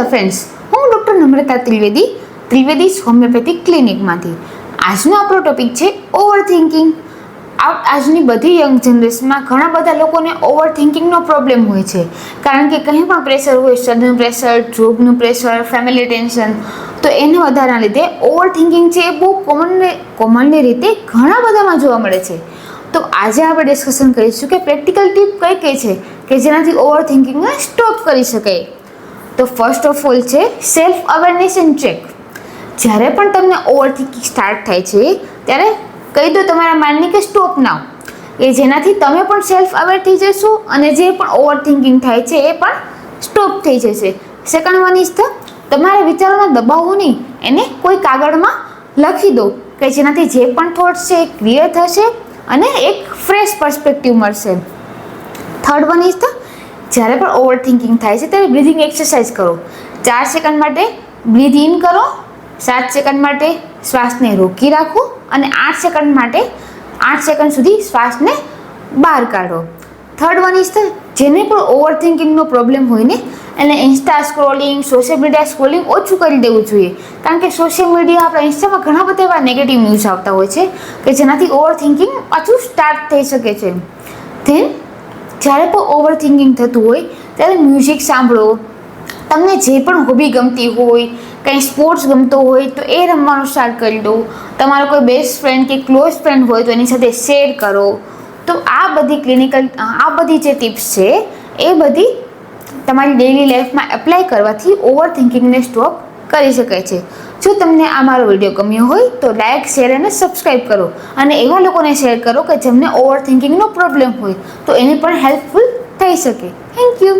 Hello friends હું doctor Namrata Trivedi Trivedi homeopathic ક્લિનિકમાંથી. આજનો આપણો ટોપિક છે ઓવર થિંકિંગ આજની બધી યંગ જનરેશનમાં ઘણા બધા લોકોને ઓવર થિંકિંગનો પ્રોબ્લેમ હોય છે. કારણ કે કંઈ પણ પ્રેશર હોય સ્ટડીનું પ્રેશર જોબનું પ્રેશર ફેમિલી ટેન્શન તો એના વધારાના લીધે ઓવર થિંકિંગ છે એ બહુ કોમન કોમનલી રીતે ઘણા બધામાં જોવા મળે છે. તો આજે આપણે ડિસ્કશન કરીશું કે પ્રેક્ટિકલ ટીપ કઈ કઈ છે કે જેનાથી ઓવર થિંકિંગને સ્ટોપ કરી શકાય. તો ફર્સ્ટ ઓફ ઓલ છે સેલ્ફ અવેરનેસ એન્ડ ચેક જ્યારે પણ તમને ઓવર થિંકિંગ સ્ટાર્ટ થાય છે, ત્યારે કહી દો તમારા માઇન્ડને કે સ્ટોપ નાવ એ જેનાથી તમે પણ સેલ્ફ અવેર થઈ જશો અને જે પણ ઓવર થિંકિંગ થાય છે એ પણ સ્ટોપ થઈ જશે. સેકન્ડ વન ઇઝ ધ તમારા વિચારોને દબાવો નહીં એને કોઈ કાગળમાં લખી દો કે જેનાથી જે પણ થોટ્સ છે એ ક્લિયર થશે અને એક ફ્રેશ પર્સપેક્ટિવ મળશે. થર્ડ વન ઇઝ ધ જ્યારે પણ ઓવર થિંકિંગ થાય છે ત્યારે બ્રિધિંગ એક્સરસાઇઝ કરો. ચાર સેકન્ડ માટે બ્રીથ ઇન કરો, સાત સેકન્ડ માટે શ્વાસને રોકી રાખો અને આઠ સેકન્ડ માટે આઠ સેકન્ડ સુધી શ્વાસને બહાર કાઢો. થર્ડ વન ઇઝ ધ જેને પણ ઓવર થિંકિંગનો પ્રોબ્લેમ હોય ને, એને insta scrolling social media scrolling ઓછું કરી દેવું જોઈએ. કારણ કે સોશિયલ મીડિયા આપણા ઇન્સ્ટામાં ઘણા બધા એવા નેગેટિવ ન્યૂઝ આવતા હોય છે કે જેનાથી ઓવર થિંકિંગ પાછું સ્ટાર્ટ થઈ શકે છે. ધેન જ્યારે પણ ઓવર થિંકિંગ થતું હોય, ત્યારે મ્યુઝિક સાંભળો. તમને જે પણ હોબી ગમતી હોય, કંઈ સ્પોર્ટ્સ ગમતો હોય, તો એ રમવાનું સ્ટાર્ટ કરી દો. તમારો કોઈ બેસ્ટ ફ્રેન્ડ કે ક્લોઝ ફ્રેન્ડ હોય, તો એની સાથે શેર કરો. તો આ બધી ક્લિનિકલ આ બધી જે ટિપ્સ છે, એ બધી તમારી ડેઇલી લાઈફમાં એપ્લાય કરવાથી ઓવર થિંકિંગને સ્ટોપ કરી શકાય છે. જો તમને આ મારો વીડિયો ગમ્યો હોય તો લાઇક શેર અને સબસ્ક્રાઈબ કરો. અને એવા લોકોને શેર કરો કે જેમને ઓવર થિંકિંગનો પ્રોબ્લેમ હોય તો એને પણ હેલ્પફુલ થઈ શકે. Thank you